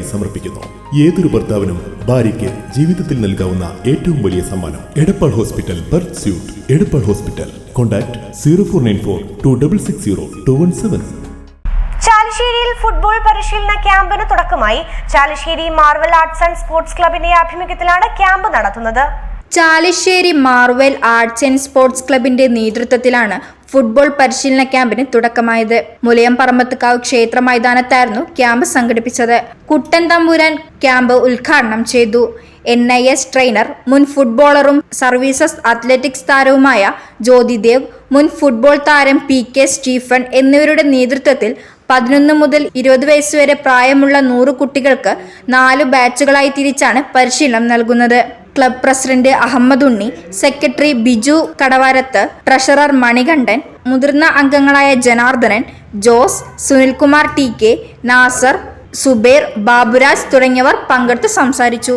നിങ്ങൾക്കായി സമർപ്പിക്കുന്നു. ഏതൊരു ഭർത്താവിനും ഭാര്യയ്ക്ക് ജീവിതത്തിൽ നൽകാവുന്ന ഏറ്റവും വലിയ സമ്മാനം Edappal hospital birth suite. Edappal hospital. Contact zero four nine four two double six zero two one seven. ചാലിശ്ശേരിയിൽ football പരിശീലന ക്യാമ്പിന് തുടക്കമായി. Chalissery Marvel arts and sports ക്ലബിന്റെ ആഭിമുഖ്യത്തിലാണ് ക്യാമ്പ് നടത്തുന്നത്. Chalissery Marvel arts and sports ക്ലബിന്റെ നേതൃത്വത്തിലാണ് ഫുട്ബോൾ പരിശീലന ക്യാമ്പിന് തുടക്കമായത്. മുലയം പറമ്പത്തുകാവ് ക്ഷേത്ര മൈതാനത്തായിരുന്നു ക്യാമ്പ് സംഘടിപ്പിച്ചത്. കുട്ടൻ തമ്പുരാൻ ക്യാമ്പ് ഉദ്ഘാടനം ചെയ്തു. എൻ ഐ എസ് ട്രെയിനർ മുൻ ഫുട്ബോളറും സർവീസസ് അത്ലറ്റിക്സ് താരവുമായ ജ്യോതിദേവ് മുൻ ഫുട്ബോൾ താരം പി കെ സ്റ്റീഫൻ എന്നിവരുടെ നേതൃത്വത്തിൽ പതിനൊന്ന് മുതൽ ഇരുപത് വയസ്സുവരെ പ്രായമുള്ള നൂറ് കുട്ടികൾക്ക് നാല് ബാച്ചുകളായി തിരിച്ചാണ് പരിശീലനം നൽകുന്നത്. Club president Ahammed Unni secretary Biju Kadavarath treasurer Manikandan മുതിർന്ന അംഗങ്ങളായ ജനാർദ്ദനൻ ജോസ് സുനിൽകുമാർ ടി കെ നാസർ സുബേർ ബാബുരാജ് തുടങ്ങിയവർ പങ്കെടുത്ത് സംസാരിച്ചു.